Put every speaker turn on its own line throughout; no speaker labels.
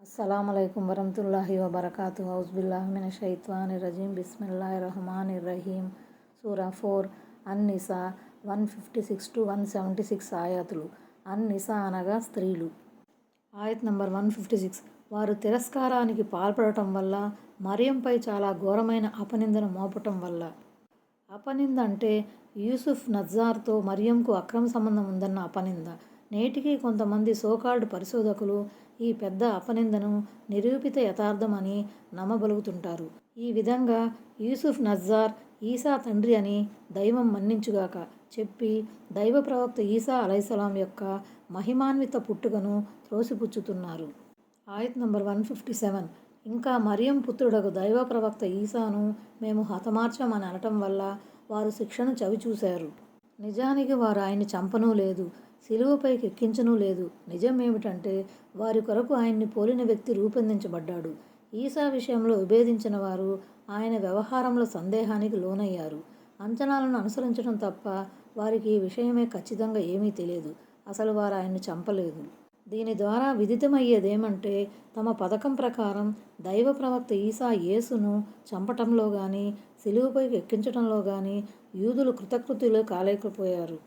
అస్సలాములైకుం వరహతుల్లాహి వబర్కాతు మిన షైత్వాని రజీం బిస్మిల్లాహి రహమాన్ రహీం సూరా four. An Nisa one fifty six to one seventy six ఆయాతులు. అన్ నిసా అనగా స్త్రీలు. ఆయత్ నంబర్ వన్ ఫిఫ్టీ సిక్స్. వారు తిరస్కారానికి పాల్పడటం వల్ల మరియంపై చాలా ఘోరమైన అపనిందను మోపటం వల్ల. అపనింద అంటే యూసుఫ్ నజ్జార్తో మరియంకు అక్రమ సంబంధం ఉందన్న అపనింద. నేటికి కొంతమంది సోకాల్డ్ పరిశోధకులు ఈ పెద్ద అపనిందను నిరూపిత యథార్థమని నమ్మబలుగుతుంటారు. ఈ విధంగా యూసుఫ్ నజ్జార్ ఈసా తండ్రి అని దైవం మన్నించుగాక చెప్పి దైవ ప్రవక్త ఈసా అలైసలాం యొక్క మహిమాన్విత పుట్టుకను త్రోసిపుచ్చుతున్నారు. ఆయత్ నంబర్ వన్ ఫిఫ్టీ సెవెన్. ఇంకా మరియం పుత్రుడకు దైవ ప్రవక్త ఈసాను మేము హతమార్చామని అనటం వల్ల వారు శిక్షను చవిచూశారు. నిజానికి వారు ఆయన్ని చంపనూ లేదు. సిలువపైకి ఎక్కించనూ లేదు. నిజం ఏమిటంటే వారి కొరకు ఆయన్ని పోలిన వ్యక్తి రూపొందించబడ్డాడు. ఈసా విషయంలో విభేదించిన వారు ఆయన వ్యవహారంలో సందేహానికి లోనయ్యారు. అంచనాలను అనుసరించడం తప్ప వారికి ఈ విషయమే ఖచ్చితంగా ఏమీ తెలియదు. అసలు వారు ఆయన్ని చంపలేదు. దీని ద్వారా విదితమయ్యేదేమంటే తమ పథకం ప్రకారం దైవ ప్రవక్త ఈసా యేసును చంపటంలో కానీ సిలువుపైకి ఎక్కించడంలో కానీ యూదులు కృతకృతులు కాలేకపోయారు.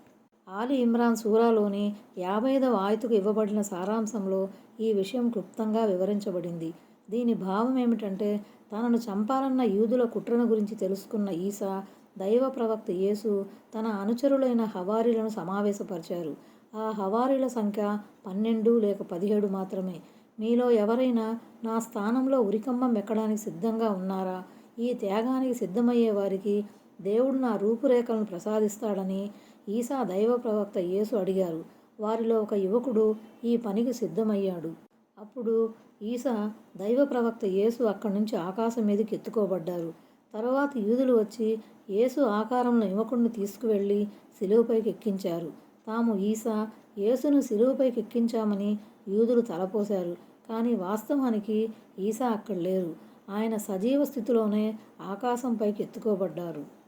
ఆలి ఇమ్రాన్ సూరాలోని యాభై ఐదవ ఆయతుకు ఇవ్వబడిన సారాంశంలో ఈ విషయం క్లుప్తంగా వివరించబడింది. దీని భావం ఏమిటంటే తనను చంపాలన్న యూదుల కుట్రను గురించి తెలుసుకున్న ఈసా దైవ ప్రవక్త యేసు తన అనుచరులైన హవారీలను సమావేశపరిచారు. ఆ హవారీల సంఖ్య పన్నెండు లేక పదిహేడు మాత్రమే. మీలో ఎవరైనా నా స్థానంలో ఉరికంబం ఎక్కడానికి సిద్ధంగా ఉన్నారా? ఈ త్యాగానికి సిద్ధమయ్యే వారికి దేవుడు నా రూపురేఖలను ప్రసాదిస్తాడని ఈసా దైవ ప్రవక్త యేసు అడిగారు. వారిలో ఒక యువకుడు ఈ పనికి సిద్ధమయ్యాడు. అప్పుడు ఈసా దైవ ప్రవక్త యేసు అక్కడి నుంచి ఆకాశం మీదకి ఎత్తుకోబడ్డారు. తర్వాత యూదులు వచ్చి యేసు ఆకారంలో యువకుడిని తీసుకువెళ్ళి సిలువుపైకి ఎక్కించారు. తాము ఈసా యేసును సిలువుపైకి ఎక్కించామని యూదులు తలపోశారు. కానీ వాస్తవానికి ఈసా అక్కడ లేరు. ఆయన సజీవ స్థితిలోనే ఆకాశంపైకి ఎత్తుకోబడ్డారు.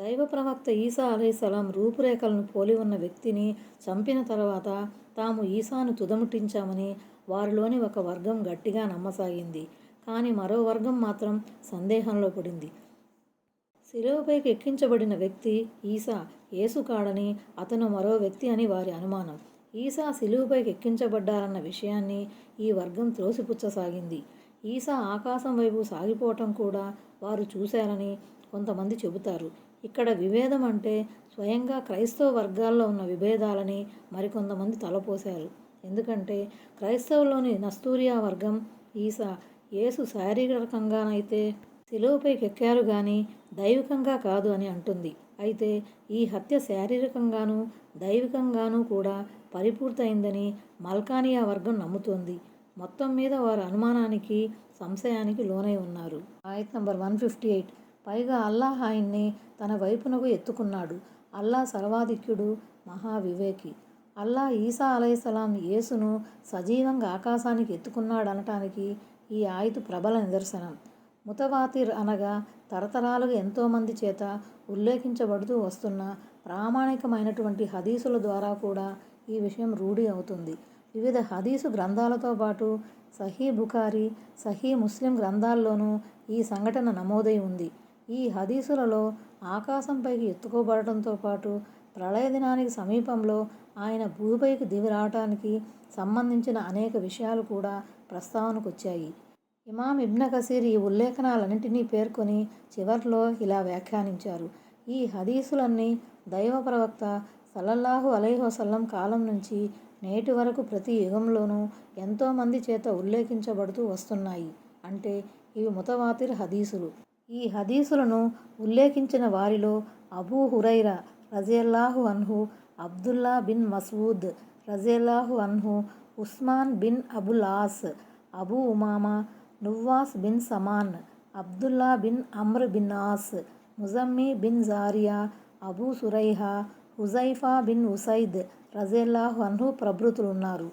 దైవ ప్రవక్త ఈసా అలైసలాం రూపురేఖలను పోలి ఉన్న వ్యక్తిని చంపిన తర్వాత తాము ఈసాను తుదముట్టించామని వారిలోని ఒక వర్గం గట్టిగా నమ్మసాగింది. కానీ మరో వర్గం మాత్రం సందేహంలో పడింది. శిలువపైకి ఎక్కించబడిన వ్యక్తి ఈసా యేసు కాడని అతను మరో వ్యక్తి అని వారి అనుమానం. ఈసా శిలువుపైకి ఎక్కించబడ్డారన్న విషయాన్ని ఈ వర్గం త్రోసిపుచ్చసాగింది. ఈసా ఆకాశం వైపు సాగిపోవటం కూడా వారు చూశారని కొంతమంది చెబుతారు. ఇక్కడ విభేదం అంటే స్వయంగా క్రైస్తవ వర్గాల్లో ఉన్న విభేదాలని మరికొంతమంది తలపోశారు. ఎందుకంటే క్రైస్తవులోని నస్తూరియా వర్గం ఈసా యేసు శారీరకంగానైతే శిలువపై ఎక్కారు కానీ దైవికంగా కాదు అని అంటుంది. అయితే ఈ హత్య శారీరకంగాను దైవికంగానూ కూడా పరిపూర్తయిందని మల్కానియా వర్గం నమ్ముతోంది. మొత్తం మీద వారి అనుమానానికి సంశయానికి లోనై ఉన్నారు. ఆయత్ నంబర్ వన్ ఫిఫ్టీ ఎయిట్. పైగా అల్లాహ్ ఆయన్ని తన వైపునకు ఎత్తుకున్నాడు. అల్లా సర్వాధిక్యుడు మహావివేకి. అల్లా ఈసా అలైసలాం యేసును సజీవంగా ఆకాశానికి ఎత్తుకున్నాడనటానికి ఈ ఆయుధ ప్రబల నిదర్శనం. ముతవాతిర్ అనగా తరతరాలుగా ఎంతోమంది చేత ఉల్లేఖించబడుతూ వస్తున్న ప్రామాణికమైనటువంటి హదీసుల ద్వారా కూడా ఈ విషయం రూఢి అవుతుంది. వివిధ హదీసు గ్రంథాలతో పాటు సహీ బుఖారీ సహీ ముస్లిం గ్రంథాల్లోనూ ఈ సంఘటన నమోదై ఉంది. ఈ హదీసులలో ఆకాశంపైకి ఎత్తుకోబడటంతో పాటు ప్రళయ దినానికి సమీపంలో ఆయన భూమిపైకి దిగి రావటానికి సంబంధించిన అనేక విషయాలు కూడా ప్రస్తావనకు వచ్చాయి ఇమాం ఇబ్న కసీర్ ఈ ఉల్లేఖనాలన్నింటినీ పేర్కొని చివర్లో ఇలా వ్యాఖ్యానించారు. ఈ హదీసులన్నీ దైవ ప్రవక్త సల్లల్లాహు అలైహోసల్లం కాలం నుంచి నేటి వరకు ప్రతి యుగంలోనూ ఎంతోమంది చేత ఉల్లేఖించబడుతూ వస్తున్నాయి. అంటే ఇవి ముతవాతిర్ హదీసులు. ఈ హదీసులను ఉల్లేఖించిన వారిలో అబూ హురైరా రజేల్లాహు అన్హు అబ్దుల్లా బిన్ మసూద్ రజేల్లాహు అన్హు ఉస్మాన్ బిన్ అబుల్ ఆస్ Abu ఉమామా నువ్వాస్ bin Samman Abdullah bin Amr bin ఆస్ ముజమ్మి బిన్ జారియా అబూ సురైహా హుజైఫా బిన్ ఉసైద్ రజేల్లాహు అన్హు ప్రభృతులున్నారు.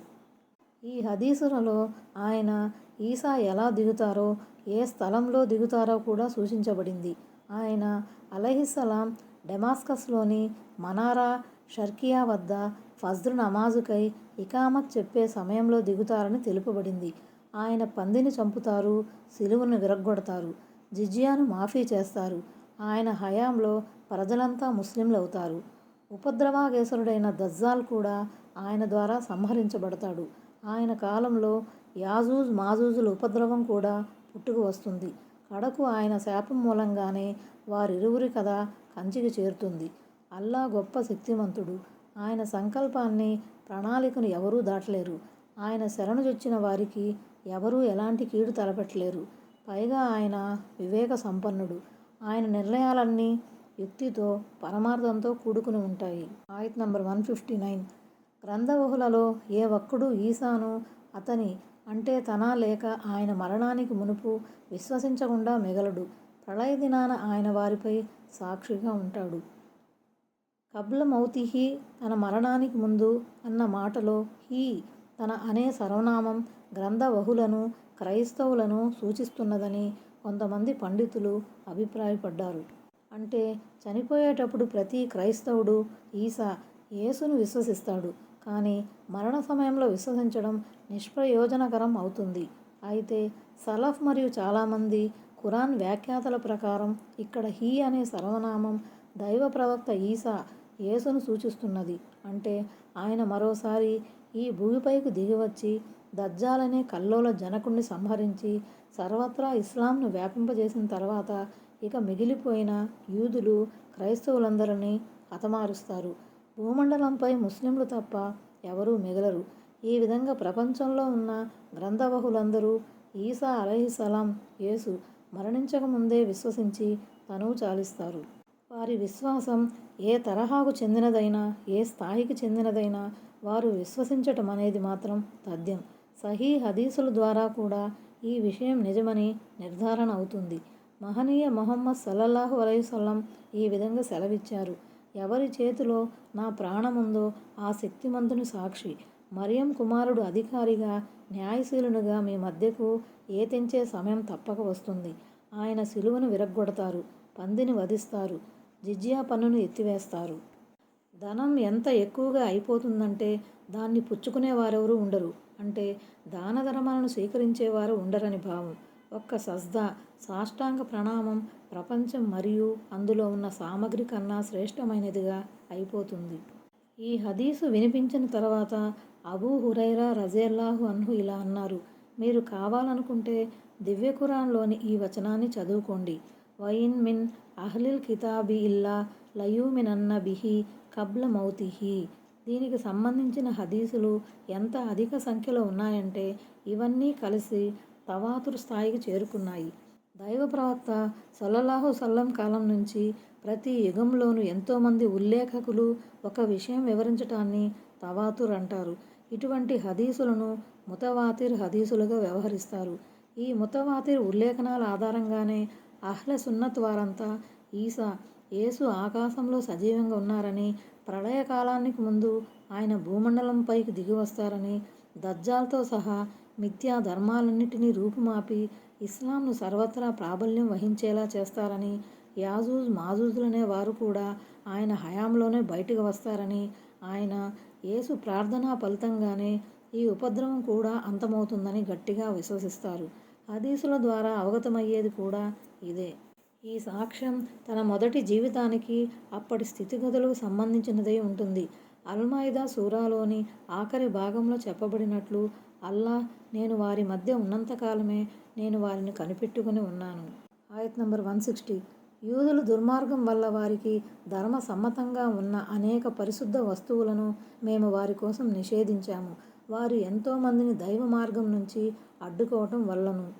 ఈ హదీసులలో ఆయన ఈసా ఎలా దిగుతారో ఏ స్థలంలో దిగుతారో కూడా సూచించబడింది. ఆయన అలహిస్సలాం డెమాస్కస్లోని మనారా షర్కియా వద్ద ఫజ్ర్ నమాజుకై ఇకామత్ చెప్పే సమయంలో దిగుతారని తెలుపబడింది. ఆయన పందిని చంపుతారు సిలువను విరగ్గొడతారు జిజియాను మాఫీ చేస్తారు. ఆయన హయాంలో ప్రజలంతా ముస్లింలు అవుతారు ఉపద్రవాగేశ్వరుడైన దజ్జాల్ కూడా ఆయన ద్వారా సంహరించబడతాడు. ఆయన కాలంలో యాజూజ్ మాజూజుల ఉపద్రవం కూడా పుట్టుకు వస్తుంది. కడకు ఆయన శాపం మూలంగానే వారిరువురి కథ కంచికి చేరుతుంది. అల్లా గొప్ప శక్తిమంతుడు. ఆయన సంకల్పాన్ని ప్రణాళికను ఎవరూ దాటలేరు. ఆయన శరణుజొచ్చిన వారికి ఎవరూ ఎలాంటి కీడు తలపెట్టలేరు. పైగా ఆయన వివేక సంపన్నుడు. ఆయన నిర్ణయాలన్నీ యుక్తితో పరమార్థంతో కూడుకుని ఉంటాయి. ఆయత్ నంబర్ వన్ ఫిఫ్టీ నైన్. గ్రంథవహులలో ఏ ఒక్కడూ ఈశాను అతని అంటే తన లేక ఆయన మరణానికి మునుపు విశ్వసించకుండా మిగలడు. ప్రళయ దినాన ఆయన వారిపై సాక్షిగా ఉంటాడు. కబ్ల మౌతిహి తన మరణానికి ముందు అన్న మాటలో హీ తన అనే సర్వనామం గ్రంథవహులను క్రైస్తవులను సూచిస్తున్నదని కొంతమంది పండితులు అభిప్రాయపడ్డారు. అంటే చనిపోయేటప్పుడు ప్రతి క్రైస్తవుడు ఈసా యేసును విశ్వసిస్తాడు. కానీ మరణ సమయంలో విశ్వసించడం నిష్ప్రయోజనకరం అవుతుంది. అయితే సలఫ్ మరియు చాలామంది ఖురాన్ వ్యాఖ్యాతల ప్రకారం ఇక్కడ హీ అనే సర్వనామం దైవ ప్రవక్త ఈసా యేసును సూచిస్తున్నది. అంటే ఆయన మరోసారి ఈ భూమిపైకి దిగివచ్చి దజ్జాలనే కల్లోల జనకుణ్ణి సంహరించి సర్వత్రా ఇస్లాంను వ్యాపింపజేసిన తర్వాత ఇక మిగిలిపోయిన యూదులు క్రైస్తవులందరినీ హతమారుస్తారు. భూమండలంపై ముస్లింలు తప్ప ఎవరూ మిగలరు. ఈ విధంగా ప్రపంచంలో ఉన్న గ్రంథవహులందరూ ఈసా అలహిసలాం యేసు మరణించకముందే విశ్వసించి తనువు చాలిస్తారు. వారి విశ్వాసం ఏ తరహాకు చెందినదైనా ఏ స్థాయికి చెందినదైనా వారు విశ్వసించటం అనేది మాత్రం తథ్యం. సహీ హదీసుల ద్వారా కూడా ఈ విషయం నిజమని నిర్ధారణ అవుతుంది. మహనీయ మొహమ్మద్ సల్లల్లాహు అలైవల్లం ఈ విధంగా సెలవిచ్చారు. ఎవరి చేతిలో నా ప్రాణముందో ఆ శక్తిమంతుని సాక్షి. మరియం కుమారుడు అధికారిగా న్యాయశీలునిగా మీ మధ్యకు ఏ తెంచే సమయం తప్పక వస్తుంది. ఆయన సిలువను విరగ్గొడతారు పందిని వధిస్తారు జిజ్యా పన్నును ఎత్తివేస్తారు. ధనం ఎంత ఎక్కువగా అయిపోతుందంటే దాన్ని పుచ్చుకునేవారెవరూ ఉండరు. అంటే దాన ధర్మాలను స్వీకరించేవారు ఉండరని భావం. ఒక్క సజ్దా సాష్టాంగ ప్రణామం ప్రపంచం మరియు అందులో ఉన్న సామగ్రి కన్నా శ్రేష్టమైనదిగా అయిపోతుంది. ఈ హదీసు వినిపించిన తర్వాత అబూ హురైరా రజేల్లాహు అన్హు ఇలా అన్నారు మీరు కావాలనుకుంటే దివ్య ఖురాన్లోని ఈ వచనాన్ని చదువుకోండి. వైన్ మిన్ అహ్లిల్ కితాబి ఇల్లా లయూమినన్న బిహి కబ్ల మౌతిహి. దీనికి సంబంధించిన హదీసులు ఎంత అధిక సంఖ్యలో ఉన్నాయంటే ఇవన్నీ కలిసి తవాతురు స్థాయికి చేరుకున్నాయి. దైవ ప్రవక్త సల్లల్లాహు సల్లం కాలం నుంచి ప్రతి యుగంలోనూ ఎంతోమంది ఉల్లేఖకులు ఒక విషయం వివరించటాన్ని తవాతుర్ అంటారు. ఇటువంటి హదీసులను ముతవాతిర్ హదీసులుగా వ్యవహరిస్తారు. ఈ ముతవాతిర్ ఉల్లేఖనాల ఆధారంగానే అహ్ల సున్నత్ వారంతా ఈసా యేసు ఆకాశంలో సజీవంగా ఉన్నారని ప్రళయకాలానికి ముందు ఆయన భూమండలంపైకి దిగి వస్తారని దజ్జాలతో సహా మిథ్యా ధర్మాలన్నిటినీ రూపుమాపి ఇస్లాంను సర్వత్రా ప్రాబల్యం వహించేలా చేస్తారని యాజూజ్ మాజూజులనే వారు కూడా ఆయన హయాంలోనే బయటకు వస్తారని ఆయన యేసు ప్రార్థనా ఫలితంగానే ఈ ఉపద్రవం కూడా అంతమవుతుందని గట్టిగా విశ్వసిస్తారు. హదీసుల ద్వారా అవగతమయ్యేది కూడా ఇదే. ఈ సాక్ష్యం తన మొదటి జీవితానికి అప్పటి స్థితిగతులకు సంబంధించినదై ఉంటుంది. అల్మాయిదా సూరాలోని ఆఖరి భాగంలో చెప్పబడినట్లు అల్లా నేను వారి మధ్య ఉన్నంతకాలమే నేను వారిని కనిపెట్టుకుని ఉన్నాను. ఆయత్ నంబర్ వన్ సిక్స్టీ. యూదులు దుర్మార్గం వల్ల వారికి ధర్మ సమ్మతంగా ఉన్న అనేక పరిశుద్ధ వస్తువులను మేము వారి కోసం నిషేధించాము. వారు ఎంతోమందిని దైవ మార్గం నుంచి అడ్డుకోవటం వల్లను.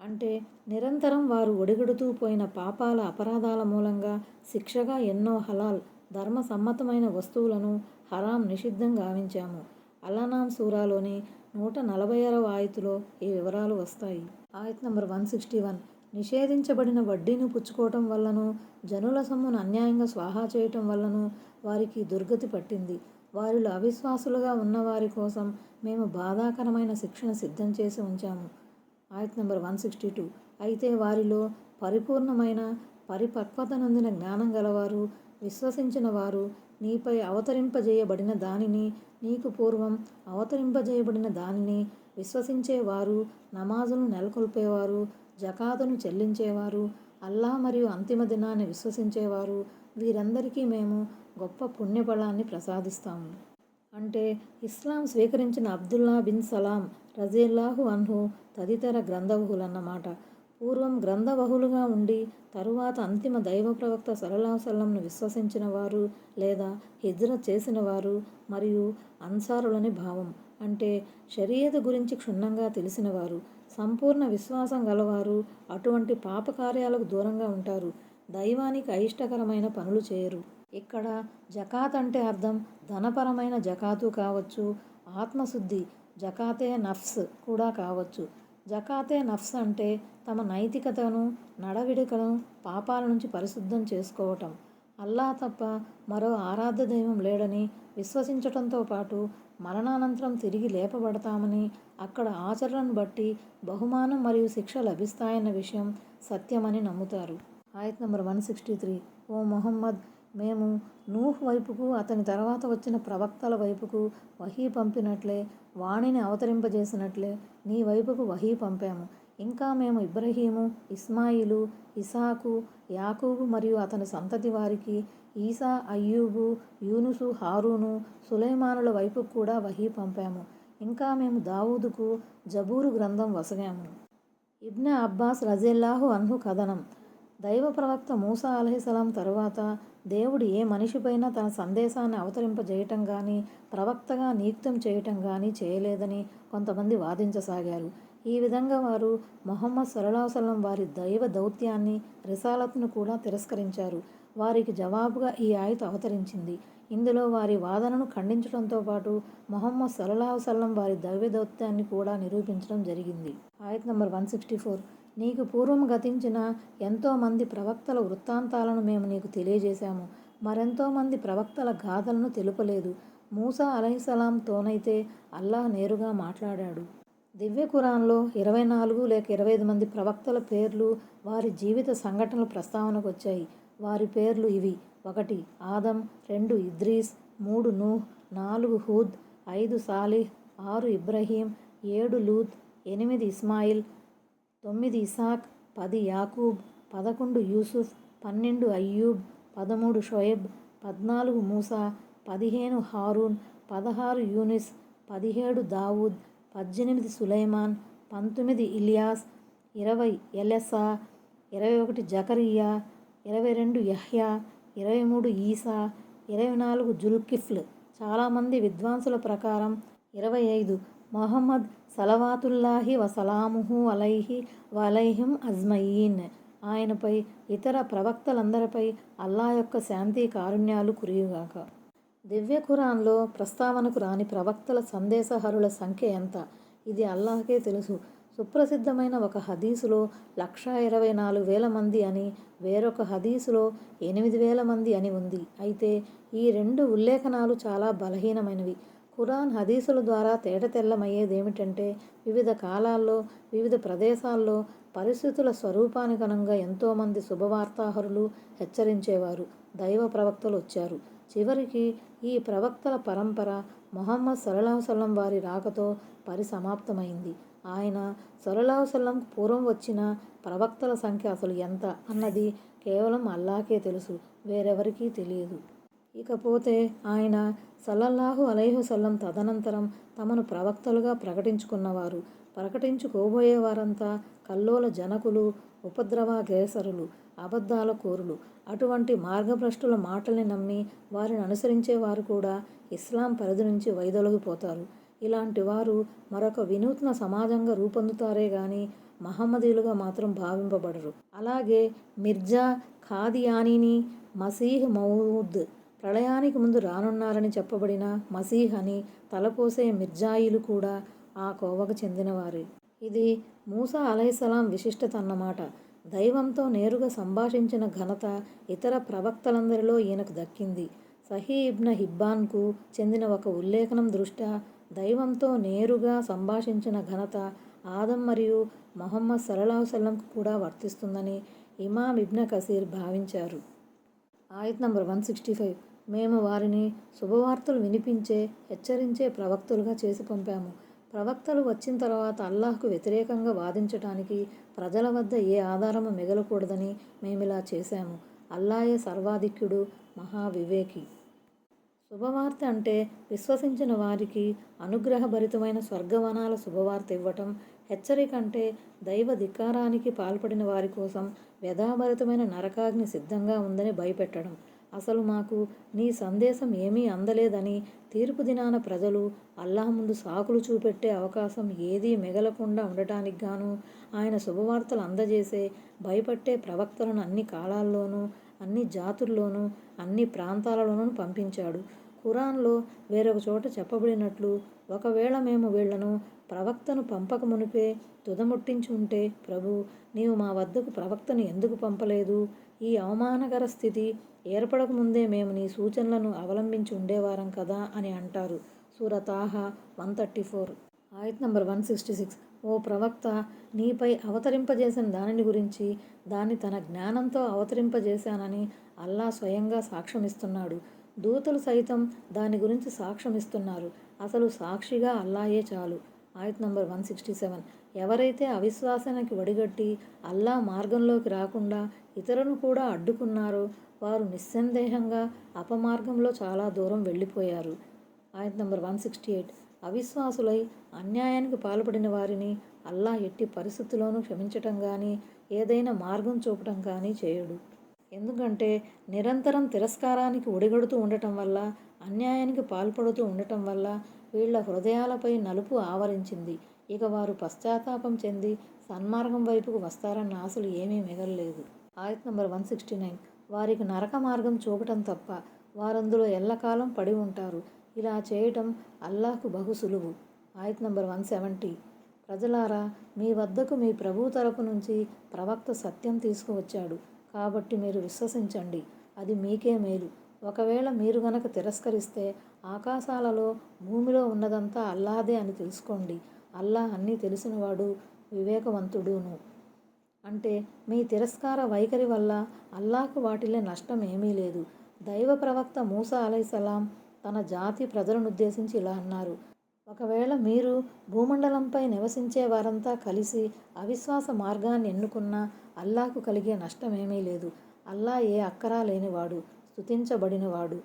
అంటే నిరంతరం వారు ఒడిగడుతూ పోయిన పాపాల అపరాధాల మూలంగా శిక్షగా ఎన్నో హలాల్ ధర్మ సమ్మతమైన వస్తువులను హరాం నిషిద్ధం గావించాము. అల్లానాం సూరాలోని నూట నలభై ఆరవ ఆయతిలో ఈ వివరాలు వస్తాయి. ఆయత్ నంబర్ వన్ సిక్స్టీ వన్. నిషేధించబడిన వడ్డీని పుచ్చుకోవటం వల్లను జనుల సొమ్మును అన్యాయంగా స్వాహా చేయటం వల్లను వారికి దుర్గతి పట్టింది. వారిలో అవిశ్వాసులుగా ఉన్నవారి కోసం మేము బాధాకరమైన శిక్షణ సిద్ధం చేసి ఉంచాము. ఆయత్ నెంబర్ వన్ సిక్స్టీ టూ. అయితే వారిలో పరిపూర్ణమైన పరిపక్వత నొందిన జ్ఞానం గలవారు విశ్వసించిన వారు నీపై అవతరింపజేయబడిన దానిని నీకు పూర్వం అవతరింపజేయబడిన దానిని విశ్వసించేవారు నమాజును నెలకొల్పేవారు జకాతును చెల్లించేవారు అల్లా మరియు అంతిమ దినాన్ని విశ్వసించేవారు. వీరందరికీ మేము గొప్ప పుణ్యఫలాన్ని ప్రసాదిస్తాము. అంటే ఇస్లాం స్వీకరించిన అబ్దుల్లా బిన్ సలాం రజీల్లాహు అన్హు తదితర గ్రంథవులన్నమాట పూర్వం గ్రంథవహులుగా ఉండి తరువాత అంతిమ దైవ ప్రవక్త సల్లంను విశ్వసించిన వారు లేదా హిజ్ర చేసిన వారు మరియు అన్సారులని భావం అంటే షరియత గురించి క్షుణ్ణంగా తెలిసినవారు. సంపూర్ణ విశ్వాసం గలవారు అటువంటి పాపకార్యాలకు దూరంగా ఉంటారు. దైవానికి అయిష్టకరమైన పనులు చేయరు. ఇక్కడ జకాత్ అంటే అర్థం ధనపరమైన జకాతు కావచ్చు ఆత్మశుద్ధి జకాతే నఫ్స్ కూడా కావచ్చు. జకాతే నఫ్స్ అంటే తమ నైతికతను నడవిడికను పాపాల నుంచి పరిశుద్ధం చేసుకోవటం. అల్లా తప్ప మరో ఆరాధ్య దైవం లేడని విశ్వసించటంతో పాటు మరణానంతరం తిరిగి లేపబడతామని అక్కడ ఆచరణను బట్టి బహుమానం మరియు శిక్ష లభిస్తాయన్న విషయం సత్యమని నమ్ముతారు. ఆయత్ నెంబర్ వన్ సిక్స్టీ త్రీ. ఓ మొహమ్మద్ మేము నూహ్ వైపుకు అతని తర్వాత వచ్చిన ప్రవక్తల వైపుకు వహీ పంపినట్లే వాణిని అవతరింపజేసినట్లే నీ వైపుకు వహీ పంపాము. ఇంకా మేము ఇబ్రహీము ఇస్మాయిలు ఇసాకు యాకూబు మరియు అతని సంతతి వారికి ఈసా అయ్యూబు యూనుసు హారూను సులైమానుల వైపుకు కూడా వహీ పంపాము. ఇంకా మేము దావూదుకు జబూరు గ్రంథం వసగాము. ఇబ్న అబ్బాస్ రజెల్లాహు అన్హు కథనం. దైవ ప్రవక్త మూసా అలహిసలాం తరువాత దేవుడు ఏ మనిషిపైన తన సందేశాన్ని అవతరింపజేయటం కానీ ప్రవక్తగా నియుక్తం చేయటం కానీ చేయలేదని కొంతమంది వాదించసాగారు. ఈ విధంగా వారు మొహమ్మద్ సరళాసలం వారి దైవ దౌత్యాన్ని రిసాలత్ను కూడా తిరస్కరించారు. వారికి జవాబుగా ఈ ఆయత అవతరించింది. ఇందులో వారి వాదనను ఖండించడంతో పాటు మొహమ్మద్ సల్లాహసల్లం వారి దైవ దౌత్యాన్ని కూడా నిరూపించడం జరిగింది. ఆయత్ నంబర్ వన్ సిక్స్టీ ఫోర్. నీకు పూర్వం గతించిన ఎంతోమంది ప్రవక్తల వృత్తాంతాలను మేము నీకు తెలియజేశాము. మరెంతోమంది ప్రవక్తల గాథలను తెలుపలేదు. మూసా అలహిసలాంతోనైతే అల్లాహ్ నేరుగా మాట్లాడాడు. దివ్య ఖురాన్లో ఇరవై నాలుగు లేక ఇరవై ఐదు మంది ప్రవక్తల పేర్లు వారి జీవిత సంఘటనలు ప్రస్తావనకు వచ్చాయి. వారి పేర్లు ఇవి. ఒకటి ఆదం. రెండు ఇద్రీస్. మూడు నూహ్. నాలుగు హూద్. ఐదు సాలిహ్. ఆరు ఇబ్రహీం. ఏడు లూత్. ఎనిమిది ఇస్మాయిల్. తొమ్మిది ఇసాక్ పది యాకూబ్ పదకొండు యూసుఫ్ పన్నెండు అయ్యూబ్ పదమూడు షోయబ్ పద్నాలుగు మూసా పదిహేను హారూన్ పదహారు యూనిస్ పదిహేడు దావూద్ పద్దెనిమిది సులైమాన్ పంతొమ్మిది ఇలియాస్ ఇరవై ఎలెసా ఇరవై ఒకటి జకరియా ఇరవై రెండు యహ్యా ఇరవై మూడు ఈసా ఇరవై నాలుగు జుల్కిఫ్ల్. చాలామంది విద్వాంసుల ప్రకారం ఇరవై ఐదు మొహమ్మద్ సలవాతుల్లాహి వసలాముహు అలైహి వలైహిం అజ్మయీన్. ఆయనపై ఇతర ప్రవక్తలందరిపై అల్లా యొక్క శాంతి కారుణ్యాలు కురియుగాక. దివ్య ఖురాన్లో ప్రస్తావనకు రాని ప్రవక్తల సందేశహరుల సంఖ్య ఎంత? ఇది అల్లాహకే తెలుసు. సుప్రసిద్ధమైన ఒక హదీసులో లక్షా ఇరవై నాలుగు వేల మంది అని వేరొక హదీసులో ఎనిమిది వేల మంది అని ఉంది. అయితే ఈ రెండు ఉల్లేఖనాలు చాలా బలహీనమైనవి. ఖురాన్ హదీసుల ద్వారా తేటతెల్లమయ్యేదేమిటంటే వివిధ కాలాల్లో వివిధ ప్రదేశాల్లో పరిస్థితుల స్వరూపానుగుణంగా ఎంతోమంది శుభవార్తాహరులు హెచ్చరించేవారు దైవ ప్రవక్తలు వచ్చారు చివరికి ఈ ప్రవక్తల పరంపర మొహమ్మద్ సల్లాహసల్లం వారి రాకతో పరిసమాప్తమైంది. ఆయన సల్లాహసల్లం పూర్వం వచ్చిన ప్రవక్తల సంఖ్య అసలు ఎంత అన్నది కేవలం అల్లాకే తెలుసు వేరెవరికీ తెలియదు. ఇకపోతే ఆయన సల్లల్లాహు అలైహుసల్లం తదనంతరం తమను ప్రవక్తలుగా ప్రకటించుకున్నవారు. ప్రకటించుకోబోయేవారంతా కల్లోల జనకులు ఉపద్రవాగేసరులు అబద్ధాల కోరులు. అటువంటి మార్గభ్రష్టుల మాటల్ని నమ్మి వారిని అనుసరించేవారు కూడా ఇస్లాం పరిధి నుంచి వైదొలగిపోతారు. ఇలాంటి వారు మరొక వినూత్న సమాజంగా రూపొందుతారే గాని మహమ్మదీలుగా మాత్రం భావింపబడరు. అలాగే మిర్జా ఖాదియానీని మసీహ్ మౌద్ ప్రళయానికి ముందు రానున్నారని చెప్పబడిన మసీహ్ అని తలపోసే మిర్జాయిలు కూడా ఆ కోవకు చెందినవారే. ఇది మూసా అలైసలాం విశిష్టత అన్నమాట. దైవంతో నేరుగా సంభాషించిన ఘనత ఇతర ప్రవక్తలందరిలో ఈయనకు దక్కింది. సహీ ఇబ్న హిబ్బాన్కు చెందిన ఒక ఉల్లేఖనం దృష్ట్యా దైవంతో నేరుగా సంభాషించిన ఘనత ఆదం మరియు మొహమ్మద్ సల్లాహుసల్లంకు కూడా వర్తిస్తుందని ఇమామ్ ఇబ్న కసీర్ భావించారు. ఆయత్ నంబర్ వన్ సిక్స్టీ ఫైవ్. మేము వారిని శుభవార్తలు వినిపించే హెచ్చరించే ప్రవక్తలుగా చేసి పంపాము. ప్రవక్తలు వచ్చిన తర్వాత అల్లాహ్కు వ్యతిరేకంగా వాదించటానికి ప్రజల వద్ద ఏ ఆధారము మిగలకూడదని మేమిలా చేశాము. అల్లాయే సర్వాధిక్యుడు మహావివేకి. శుభవార్త అంటే విశ్వసించిన వారికి అనుగ్రహభరితమైన స్వర్గవనాల శుభవార్త ఇవ్వటం హెచ్చరిక అంటే దైవ ధికారానికి పాల్పడిన వారి కోసం వ్యధాభరితమైన నరకాగ్ని సిద్ధంగా ఉందని భయపెట్టడం. అసలు మాకు నీ సందేశం ఏమీ అందలేదని తీర్పు దినాన ప్రజలు అల్లాహ్ ముందు సాకులు చూపెట్టే అవకాశం ఏదీ మిగలకుండా ఉండటానికి గాను ఆయన శుభవార్తలు అందజేసే భయపట్టే ప్రవక్తలను అన్ని కాలాల్లోనూ అన్ని జాతుల్లోనూ అన్ని ప్రాంతాలలోనూ పంపించాడు. ఖురాన్లో వేరొక చోట చెప్పబడినట్లు ఒకవేళ మేము వీళ్ళను ప్రవక్తను పంపక మునిపే తుదముట్టించి ఉంటే ప్రభు నీవు మా వద్దకు ప్రవక్తను ఎందుకు పంపలేదు? ఈ అవమానకర స్థితి ఏర్పడకముందే మేము నీ సూచనలను అవలంబించి ఉండేవారం కదా అని అంటారు సూరతాహ వన్ థర్టీ ఫోర్. ఆయత్ నంబర్ వన్ సిక్స్టీ సిక్స్. ఓ ప్రవక్త నీపై అవతరింపజేసిన దానిని గురించి దాన్ని తన జ్ఞానంతో అవతరింపజేశానని అల్లా స్వయంగా సాక్ష్యమిస్తున్నాడు. దూతలు సైతం దాని గురించి సాక్ష్యమిస్తున్నారు. అసలు సాక్షిగా అల్లాయే చాలు. ఆయత్ నంబర్ వన్ సిక్స్టీ సెవెన్. ఎవరైతే అవిశ్వాసానికి వడిగట్టి అల్లా మార్గంలోకి రాకుండా ఇతరులను కూడా అడ్డుకున్నారో వారు నిస్సందేహంగా అపమార్గంలో చాలా దూరం వెళ్ళిపోయారు. ఆయత్ నంబర్ వన్ సిక్స్టీ ఎయిట్. అవిశ్వాసులై అన్యాయానికి పాల్పడిన వారిని అల్లా ఎట్టి పరిస్థితుల్లోనూ క్షమించటం కానీ ఏదైనా మార్గం చూపటం కానీ చేయడు. ఎందుకంటే నిరంతరం తిరస్కారానికి ఒడిగడుతూ ఉండటం వల్ల అన్యాయానికి పాల్పడుతూ ఉండటం వల్ల వీళ్ళ హృదయాలపై నలుపు ఆవరించింది. ఇక వారు పశ్చాత్తాపం చెంది సన్మార్గం వైపుకు వస్తారన్న ఆశలు ఏమీ మిగలలేదు. ఆయత్ నంబర్ వన్ సిక్స్టీ నైన్. వారికి నరక మార్గం చూపటం తప్ప వారందులో ఎల్లకాలం పడి ఉంటారు. ఇలా చేయటం అల్లాహకు బహు సులువు. ఆయత్ నంబర్ వన్ సెవెంటీ. ప్రజలారా మీ వద్దకు మీ ప్రభు తరపు నుంచి ప్రవక్త సత్యం తీసుకువచ్చాడు. కాబట్టి మీరు విశ్వసించండి. అది మీకే మేలు. ఒకవేళ మీరు గనక తిరస్కరిస్తే ఆకాశాలలో భూమిలో ఉన్నదంతా అల్లాదే అని తెలుసుకోండి. అల్లా అన్నీ తెలిసినవాడు వివేకవంతుడును. అంటే మీ తిరస్కార వైఖరి వల్ల అల్లాకు వాటిల్లే నష్టం ఏమీ లేదు. దైవ ప్రవక్త మూసా అలైసలాం తన జాతి ప్రజలను ఉద్దేశించి ఇలా అన్నారు. ఒకవేళ మీరు భూమండలంపై నివసించే వారంతా కలిసి అవిశ్వాస మార్గాన్ని ఎన్నుకున్న అల్లాకు కలిగే నష్టమేమీ లేదు. అల్లా ఏ అక్కరా లేనివాడు స్తుతించబడినవాడు.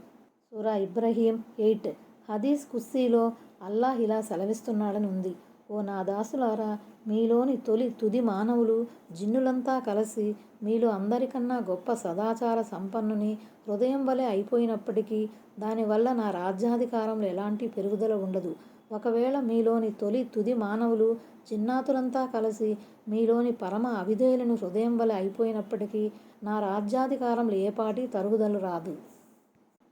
సూరా ఇబ్రహీం ఎయిట్. హదీస్ కుస్సీలో అల్లాహ్ ఇలా సెలవిస్తున్నాడని ఉంది. ఓ నా దాసులారా మీలోని తొలి తుది మానవులు జిన్నులంతా కలిసి మీలో అందరికన్నా గొప్ప సదాచార సంపన్నుని హృదయం వలె అయిపోయినప్పటికీ దానివల్ల నా రాజ్యాధికారంలో ఎలాంటి పెరుగుదల ఉండదు. ఒకవేళ మీలోని తొలి తుది మానవులు చిన్నాతులంతా కలిసి మీలోని పరమ అవిధేయులను హృదయం వలె అయిపోయినప్పటికీ నా రాజ్యాధికారంలో ఏపాటి తరుగుదల రాదు.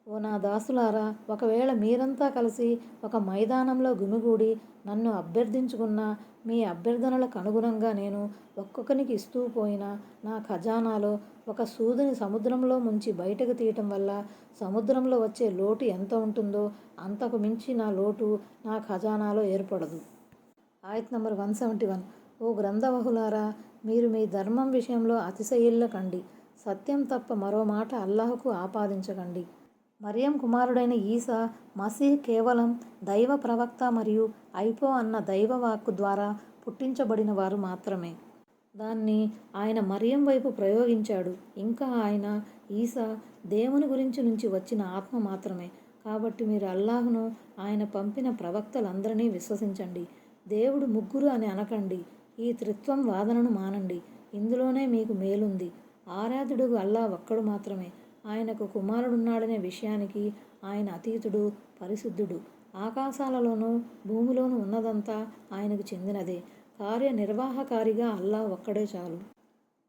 ఓ నా దాసులారా ఒకవేళ మీరంతా కలిసి ఒక మైదానంలో గుమిగూడి నన్ను అభ్యర్థించుకున్న మీ అభ్యర్థనలకు అనుగుణంగా నేను ఒక్కొక్కరికి ఇస్తూ పోయిన నా ఖజానాలో ఒక సూదిని సముద్రంలో ముంచి బయటకు తీయటం వల్ల సముద్రంలో వచ్చే లోటు ఎంత ఉంటుందో అంతకు మించి నా లోటు నా ఖజానాలో ఏర్పడదు. ఆయత్ నంబర్ వన్ సెవెంటీ వన్. ఓ గ్రంథవహులారా మీరు మీ ధర్మం విషయంలో అతిశయిల్లకండి. సత్యం తప్ప మరో మాట అల్లాహకు ఆపాదించకండి. మరియం కుమారుడైన ఈసా మసీహ్ కేవలం దైవ ప్రవక్త మరియు ఐపో అన్న దైవ వాక్కు ద్వారా పుట్టించబడిన వారు మాత్రమే. దాన్ని ఆయన మరియం వైపు ప్రయోగించాడు. ఇంకా ఆయన ఈసా దేవుని గురించి నుంచి వచ్చిన ఆత్మ మాత్రమే. కాబట్టి మీరు అల్లాహ్ను ఆయన పంపిన ప్రవక్తలందరినీ విశ్వసించండి. దేవుడు ముగ్గురు అని అనకండి. ఈ త్రిత్వం వాదనను మానండి. ఇందులోనే మీకు మేలుంది. ఆరాధుడు అల్లా ఒక్కడు మాత్రమే. ఆయనకు కుమారుడున్నాడనే విషయానికి ఆయన అతీతుడు పరిశుద్ధుడు. ఆకాశాలలోనూ భూమిలోనూ ఉన్నదంతా ఆయనకు చెందినదే. కార్యనిర్వాహకారిగా అల్లా ఒక్కడే చాలు.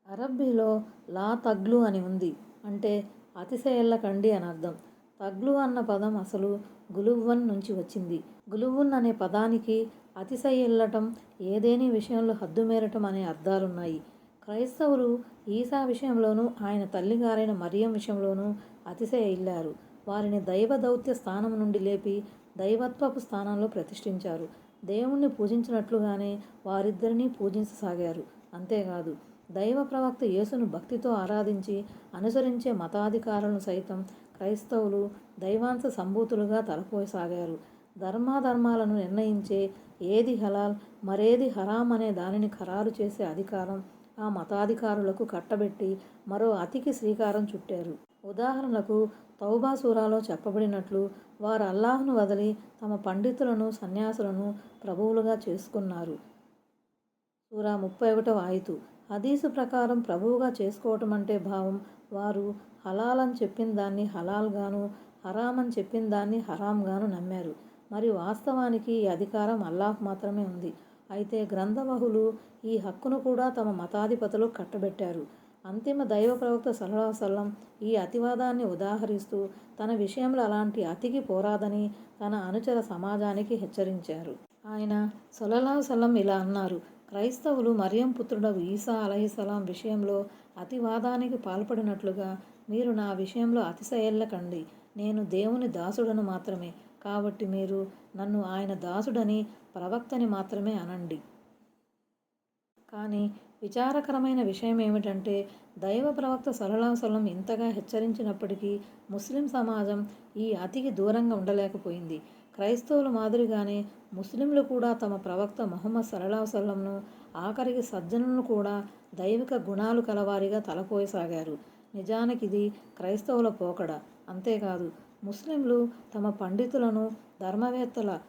అరబ్బీలో లా తగ్లు అని ఉంది అంటే అతిశయల్లకండి అని అర్థం. తగ్లు అన్న పదం అసలు గులువ్వన్ నుంచి వచ్చింది. గులువున్ అనే పదానికి అతిశయల్లటం ఏదేని విషయంలో హద్దుమేరటం అనే అర్థాలున్నాయి. క్రైస్తవులు ఈసా విషయంలోనూ ఆయన తల్లిగారైన మరియం విషయంలోనూ అతిశయ ఇల్లారు వారిని దైవ దౌత్య స్థానం నుండి లేపి దైవత్వపు స్థానంలో ప్రతిష్ఠించారు. దేవుణ్ణి పూజించినట్లుగానే వారిద్దరినీ పూజించసాగారు. అంతేకాదు దైవ ప్రవక్త యేసును భక్తితో ఆరాధించి అనుసరించే మతాధికారులను సైతం క్రైస్తవులు దైవాంశ సంభూతులుగా తలపోసాగారు ధర్మాధర్మాలను నిర్ణయించే ఏది హలాల్ మరేది హరాం అనే దానిని ఖరారు చేసే అధికారం ఆ మతాధికారులకు కట్టబెట్టి మరో అతికి శ్రీకారం చుట్టారు. ఉదాహరణకు తౌబా సూరాలో చెప్పబడినట్లు వారు అల్లాహ్ను వదిలి తమ పండితులను సన్యాసులను ప్రభువులుగా చేసుకున్నారు. సూరా ముప్పై ఒకటవ ఆయుతు. హదీసు ప్రకారం ప్రభువుగా చేసుకోవటం అంటే భావం వారు హలాల్ అని చెప్పిన దాన్ని హలాల్గాను హరామ్ అని చెప్పిన దాన్ని హరామ్గాను నమ్మారు. మరి వాస్తవానికి ఈ అధికారం అల్లాహ్ మాత్రమే ఉంది. అయితే గ్రంథవహులు ఈ హక్కును కూడా తమ మతాధిపతులు కట్టబెట్టారు. అంతిమ దైవ ప్రవక్త సల్లాసల్లం ఈ అతివాదాన్ని ఉదాహరిస్తూ తన విషయంలో అలాంటి అతికి పోరాదని తన అనుచర సమాజానికి హెచ్చరించారు. ఆయన సొలలావుసల్లం ఇలా అన్నారు క్రైస్తవులు మరియం పుత్రుడు ఈసా అలహిసలాం విషయంలో అతివాదానికి పాల్పడినట్లుగా మీరు నా విషయంలో అతిశయల్లకండి. నేను దేవుని దాసుడను మాత్రమే. కాబట్టి మీరు నన్ను ఆయన దాసుడని ప్రవక్తని మాత్రమే అనండి. కానీ విచారకరమైన విషయం ఏమిటంటే దైవ ప్రవక్త సలలాసలం ఇంతగా హెచ్చరించినప్పటికీ ముస్లిం సమాజం ఈ అతికి దూరంగా ఉండలేకపోయింది. క్రైస్తవుల మాదిరిగానే ముస్లింలు కూడా తమ ప్రవక్త మొహమ్మద్ సల్లాహసల్లంను ఆఖరికి సజ్జనులను కూడా దైవిక గుణాలు కలవారిగా తలపోయసాగారు. నిజానికి ఇది క్రైస్తవుల పోకడ. అంతేకాదు ముస్లింలు తమ పండితులను ధర్మవేత్తల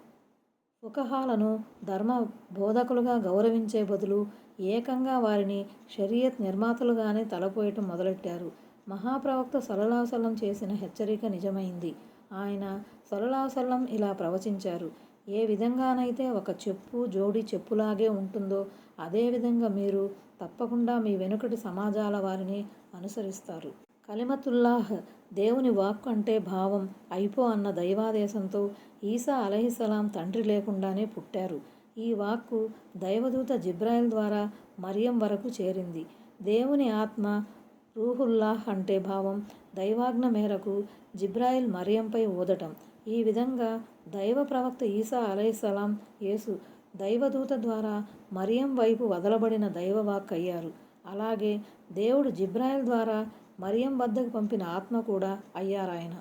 ఫుకహాలను ధర్మ బోధకులుగా గౌరవించే బదులు ఏకంగా వారిని షరియత్ నిర్మాతలుగానే తలపోయటం మొదలెట్టారు. మహాప్రవక్త సలలాసలం చేసిన హెచ్చరిక నిజమైంది. ఆయన సలలాసలం ఇలా ప్రవచించారు ఏ విధంగానైతే ఒక చెప్పు జోడి చెప్పులాగే ఉంటుందో అదేవిధంగా మీరు తప్పకుండా మీ వెనుకటి సమాజాల వారిని అనుసరిస్తారు. కలిమతుల్లాహ్ దేవుని వాక్కు అంటే భావం అయిపో అన్న దైవాదేశంతో ఈసా అలహిసలాం తండ్రి లేకుండానే పుట్టారు. ఈ వాక్కు దైవదూత జిబ్రాయిల్ ద్వారా మరియం వరకు చేరింది. దేవుని ఆత్మ రూహుల్లాహ్ అంటే భావం దైవాజ్ఞ మేరకు జిబ్రాయిల్ మరియంపై ఊదటం. ఈ విధంగా దైవ ప్రవక్త ఈసా అలైసలాం యేసు దైవదూత ద్వారా మరియం వైపు వదలబడిన దైవవాక్ అయ్యారు అలాగే దేవుడు జిబ్రాయిల్ ద్వారా మరియం వద్దకు పంపిన ఆత్మ కూడా అయ్యారాయన.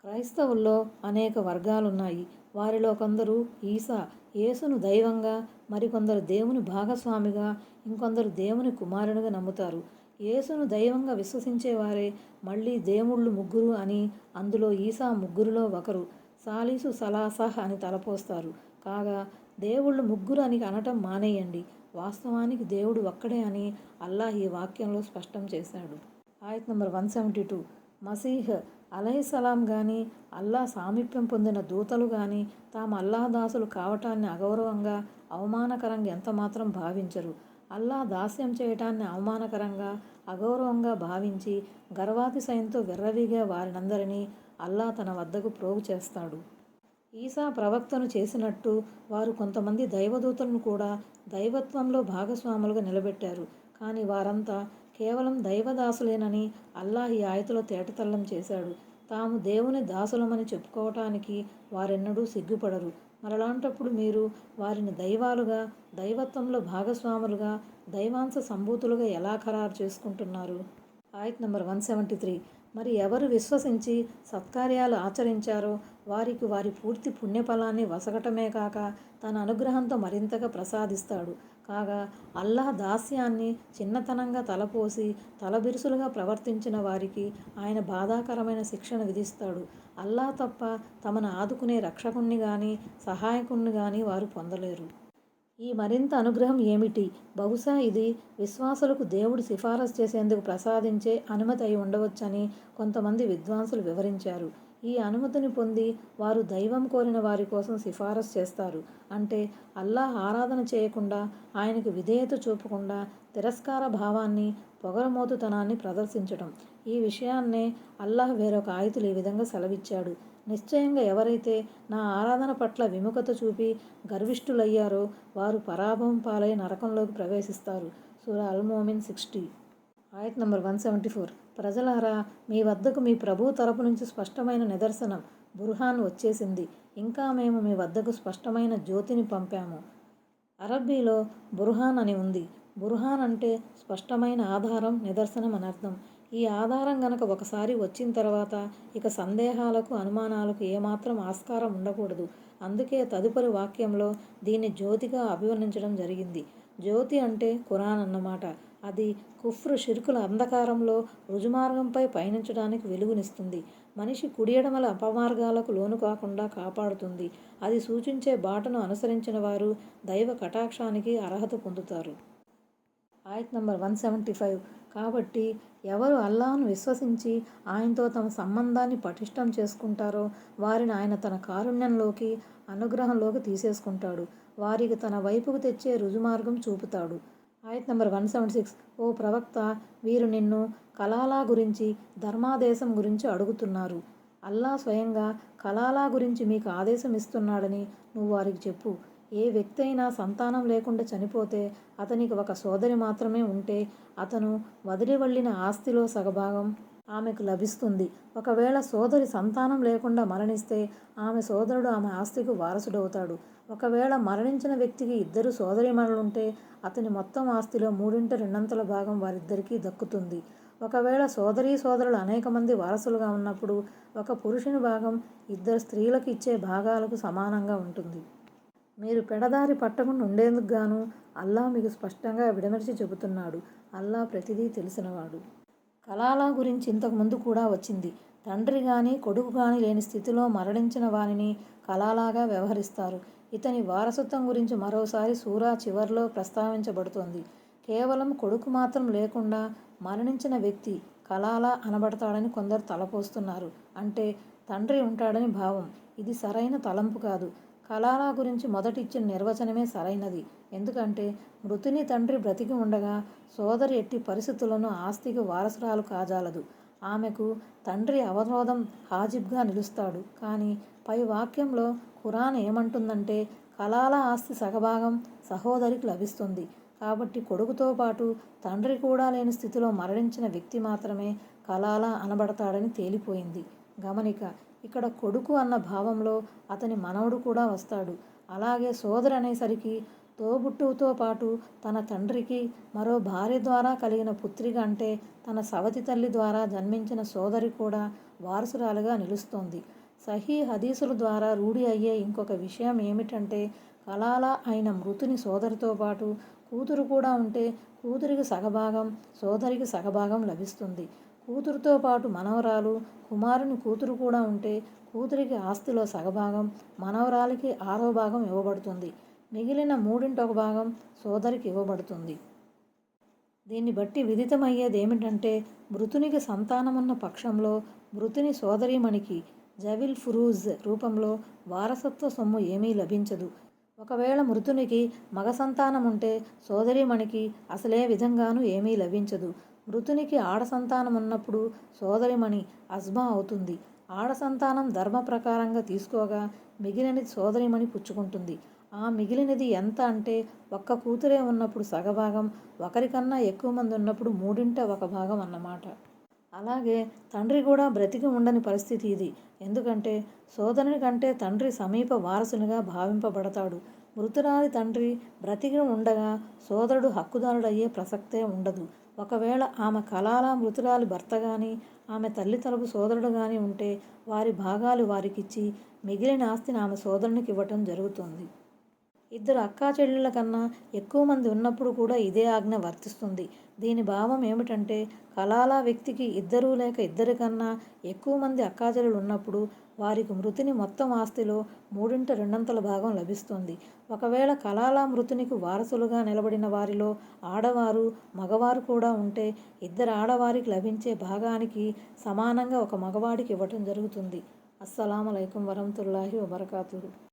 క్రైస్తవుల్లో అనేక వర్గాలున్నాయి. వారిలో కొందరు ఈసా యేసును దైవంగా మరికొందరు దేవుని భాగస్వామిగా ఇంకొందరు దేవుని కుమారునిగా నమ్ముతారు. యేసును దైవంగా విశ్వసించేవారే మళ్ళీ దేవుళ్ళు ముగ్గురు అని అందులో ఈసా ముగ్గురులో ఒకరు సాలీసు సలాసహ్ అని తలపోస్తారు. కాగా దేవుళ్ళు ముగ్గురు అని అనటం మానేయండి. వాస్తవానికి దేవుడు ఒక్కడే అని అల్లాహ్ ఈ వాక్యంలో స్పష్టం చేశాడు. ఆయత్ నంబర్ వన్ సెవెంటీ టూ. మసీహ్ అలహిసలాం కానీ అల్లా సామీప్యం పొందిన దూతలు కానీ తాము అల్లాహ్ దాసులు కావటాన్ని అగౌరవంగా అవమానకరంగా ఎంతమాత్రం భావించరు. అల్లా దాస్యం చేయటాన్ని అవమానకరంగా అగౌరవంగా భావించి గర్వాతిశయంతో విర్రవీగే వారినందరినీ అల్లా తన వద్దకు ప్రోగు చేస్తాడు. ఈసా ప్రవక్తను చేసినట్టు వారు కొంతమంది దైవదూతలను కూడా దైవత్వంలో భాగస్వాములుగా నిలబెట్టారు. కానీ వారంతా కేవలం దైవదాసులేనని అల్లాహ్ ఈ ఆయతలో తేటతల్లం చేశాడు. తాము దేవుని దాసులమని చెప్పుకోవటానికి వారెన్నడూ సిగ్గుపడరు. మరలాంటప్పుడు మీరు వారిని దైవాలుగా దైవత్వంలో భాగస్వాములుగా దైవాంశ సంభూతులుగా ఎలా ఖరారు చేసుకుంటున్నారు? ఆయత్ నెంబర్ వన్ సెవెంటీ త్రీ. మరి ఎవరు విశ్వసించి సత్కార్యాలు ఆచరించారో వారికి వారి పూర్తి పుణ్యఫలాన్ని వసగటమే కాక తన అనుగ్రహంతో మరింతగా ప్రసాదిస్తాడు. కాగా అల్లాహ్ దాస్యాన్ని చిన్నతనంగా తలపోసి తలబిరుసులుగా ప్రవర్తించిన వారికి ఆయన బాధాకరమైన శిక్షను విధిస్తాడు. అల్లా తప్ప తమను ఆదుకునే రక్షకుణ్ణి కానీ సహాయకుణ్ణి కానీ వారు పొందలేరు. ఈ మరింత అనుగ్రహం ఏమిటి? బహుశా ఇది విశ్వాసులకు దేవుడు సిఫారసు చేసేందుకు ప్రసాదించే అనుమతి అయి ఉండవచ్చని కొంతమంది విద్వాంసులు వివరించారు. ఈ అనుమతిని పొంది వారు దైవం కోరిన వారి కోసం సిఫారసు చేస్తారు. అంటే అల్లాహ్ ఆరాధన చేయకుండా ఆయనకు విధేయత చూపకుండా తిరస్కార భావాన్ని పొగరమోతుతనాన్ని ప్రదర్శించడం ఈ విషయాన్నే అల్లాహ్ వేరొక ఆయుతులు ఈ విధంగా సెలవిచ్చాడు. నిశ్చయంగా ఎవరైతే నా ఆరాధన పట్ల విముఖత చూపి గర్విష్ఠులయ్యారో వారు పరాభవం పాలై నరకంలోకి ప్రవేశిస్తారు. సూర అల్మోమిన్ సిక్స్టీ. ఆయత్ నంబర్ వన్ సెవెంటీ ఫోర్. ప్రజలారా మీ వద్దకు మీ ప్రభు తరపు నుంచి స్పష్టమైన నిదర్శనం బుర్హాన్ వచ్చేసింది. ఇంకా మేము మీ వద్దకు స్పష్టమైన జ్యోతిని పంపాము. అరబ్బీలో బుర్హాన్ అని ఉంది. బుర్హాన్ అంటే స్పష్టమైన ఆధారం నిదర్శనం అని అర్థం. ఈ ఆధారం గనక ఒకసారి వచ్చిన తర్వాత ఇక సందేహాలకు అనుమానాలకు ఏమాత్రం ఆస్కారం ఉండకూడదు. అందుకే తదుపరి వాక్యంలో దీన్ని జ్యోతిగా అభివర్ణించడం జరిగింది. జ్యోతి అంటే ఖురాన్ అన్నమాట. అది కుఫ్రు షిరుకుల అంధకారంలో రుజుమార్గంపై పయనించడానికి వెలుగునిస్తుంది. మనిషి కుడియడమల అపమార్గాలకు లోను కాకుండా కాపాడుతుంది. అది సూచించే బాటను అనుసరించిన వారు దైవ కటాక్షానికి అర్హత పొందుతారు. ఆయత్ నంబర్ వన్ సెవెంటీ ఫైవ్. కాబట్టి ఎవరు అల్లాను విశ్వసించి ఆయనతో తమ సంబంధాన్ని పటిష్టం చేసుకుంటారో వారిని ఆయన తన కారుణ్యంలోకి అనుగ్రహంలోకి తీసేసుకుంటాడు. వారికి తన వైపుకు తెచ్చే రుజుమార్గం చూపుతాడు. ఆయత్ నెంబర్ వన్ సెవెంటీ సిక్స్. ఓ ప్రవక్త వీరు నిన్ను కలాలా గురించి ధర్మాదేశం గురించి అడుగుతున్నారు. అల్లా స్వయంగా కలాలా గురించి మీకు ఆదేశం ఇస్తున్నాడని నువ్వు వారికి చెప్పు. ఏ వ్యక్తి అయినా సంతానం లేకుండా చనిపోతే అతనికి ఒక సోదరి మాత్రమే ఉంటే అతను వదిలి వెళ్ళిన ఆస్తిలో సగభాగం ఆమెకు లభిస్తుంది. ఒకవేళ సోదరి సంతానం లేకుండా మరణిస్తే ఆమె సోదరుడు ఆమె ఆస్తికి వారసుడవుతాడు. ఒకవేళ మరణించిన వ్యక్తికి ఇద్దరు సోదరిమణులుంటే అతని మొత్తం ఆస్తిలో మూడింట రెండంతల భాగం వారిద్దరికీ దక్కుతుంది. ఒకవేళ సోదరీ సోదరులు అనేక మంది వారసులుగా ఉన్నప్పుడు ఒక పురుషుని భాగం ఇద్దరు స్త్రీలకు ఇచ్చే భాగాలకు సమానంగా ఉంటుంది. మీరు పెడదారి పట్టకుండా ఉండేందుకు గాను అల్లా మీకు స్పష్టంగా విడమర్చి చెబుతున్నాడు. అల్లా ప్రతిదీ తెలిసినవాడు. కలాల గురించి ఇంతకుముందు కూడా వచ్చింది. తండ్రి కానీ కొడుకు కానీ లేని స్థితిలో మరణించిన వారిని కలాలాగా వ్యవహరిస్తారు. ఇతని వారసత్వం గురించి మరోసారి సూరా చివర్లో ప్రస్తావించబడుతోంది. కేవలం కొడుకు మాత్రం లేకుండా మరణించిన వ్యక్తి కళాలా అనబడతాడని కొందరు తలపోస్తున్నారు. అంటే తండ్రి ఉంటాడని భావం. ఇది సరైన తలంపు కాదు. కలాల గురించి మొదటిచ్చిన నిర్వచనమే సరైనది. ఎందుకంటే మృతుని తండ్రి బ్రతికి ఉండగా సోదరి ఎట్టి పరిస్థితులను ఆస్తికి వారసురాలు కాజాలదు. ఆమెకు తండ్రి అవరోధం హాజిబ్గా నిలుస్తాడు. కానీ పై వాక్యంలో ఖురాన్ ఏమంటుందంటే కలాల ఆస్తి సగభాగం సహోదరికి లభిస్తుంది. కాబట్టి కొడుకుతో పాటు తండ్రి కూడా లేని స్థితిలో మరణించిన వ్యక్తి మాత్రమే కలాల అనబడతాడని తేలిపోయింది. గమనిక ఇక్కడ కొడుకు అన్న భావంలో అతని మనవడు కూడా వస్తాడు. అలాగే సోదరు అనేసరికి తోబుట్టువుతో పాటు తన తండ్రికి మరో భార్య ద్వారా కలిగిన పుత్రిక అంటే తన సవతి తల్లి ద్వారా జన్మించిన సోదరి కూడా వారసురాలుగా నిలుస్తోంది. సహీ హదీసుల ద్వారా రూఢి అయ్యే ఇంకొక విషయం ఏమిటంటే కలాల అయిన మృతుని సోదరితో పాటు కూతురు కూడా ఉంటే కూతురికి సగభాగం సోదరికి సగభాగం లభిస్తుంది. కూతురుతో పాటు మనవరాలు కుమారుని కూతురు కూడా ఉంటే కూతురికి ఆస్తిలో సగభాగం మనవరాలికి ఆరో భాగం ఇవ్వబడుతుంది. మిగిలిన మూడింటొక భాగం సోదరికి ఇవ్వబడుతుంది. దీన్ని బట్టి విదితమయ్యేది ఏమిటంటే మృతునికి సంతానమున్న పక్షంలో మృతుని సోదరీమణికి జవిల్ ఫురూజ్ రూపంలో వారసత్వ సొమ్ము ఏమీ లభించదు. ఒకవేళ మృతునికి మగ సంతానం ఉంటే సోదరిమణికి అసలే విధంగానూ ఏమీ లభించదు. మృతునికి ఆడ సంతానం ఉన్నప్పుడు సోదరిమణి అజ్మా అవుతుంది. ఆడ సంతానం ధర్మ ప్రకారంగా తీసుకోగా మిగిలినది సోదరిమణి పుచ్చుకుంటుంది. ఆ మిగిలినది ఎంత అంటే ఒక్క కూతురే ఉన్నప్పుడు సగభాగం ఒకరికన్నా ఎక్కువ మంది ఉన్నప్పుడు మూడింట ఒక భాగం అన్నమాట. అలాగే తండ్రి కూడా బ్రతికి ఉండని పరిస్థితి ఇది. ఎందుకంటే సోదరుని కంటే తండ్రి సమీప వారసునిగా భావింపబడతాడు. మృతురాలి తండ్రి బ్రతికి ఉండగా సోదరుడు హక్కుదారుడయ్యే ప్రసక్తే ఉండదు. ఒకవేళ ఆమె కలాల మృతురాలి భర్త కానీ ఆమె తల్లి తరపు సోదరుడు కానీ ఉంటే వారి భాగాలు వారికిచ్చి మిగిలిన ఆస్తిని ఆమె సోదరునికి ఇవ్వటం జరుగుతుంది. ఇద్దరు అక్కా చెల్లెళ్ళ కన్నా ఎక్కువ మంది ఉన్నప్పుడు కూడా ఇదే ఆజ్ఞ వర్తిస్తుంది. దీని భావం ఏమిటంటే కలాల వ్యక్తికి ఇద్దరు లేక ఇద్దరికన్నా ఎక్కువ మంది అక్కాచెల్లెలు ఉన్నప్పుడు వారికి మృతిని మొత్తం ఆస్తిలో మూడింట రెండంతల భాగం లభిస్తుంది. ఒకవేళ కలాల మృతునికి వారసులుగా నిలబడిన వారిలో ఆడవారు మగవారు కూడా ఉంటే ఇద్దరు ఆడవారికి లభించే భాగానికి సమానంగా ఒక మగవాడికి ఇవ్వటం జరుగుతుంది. అస్సలం అయికం వరహతుల్లాహి వబర్కాతుహు.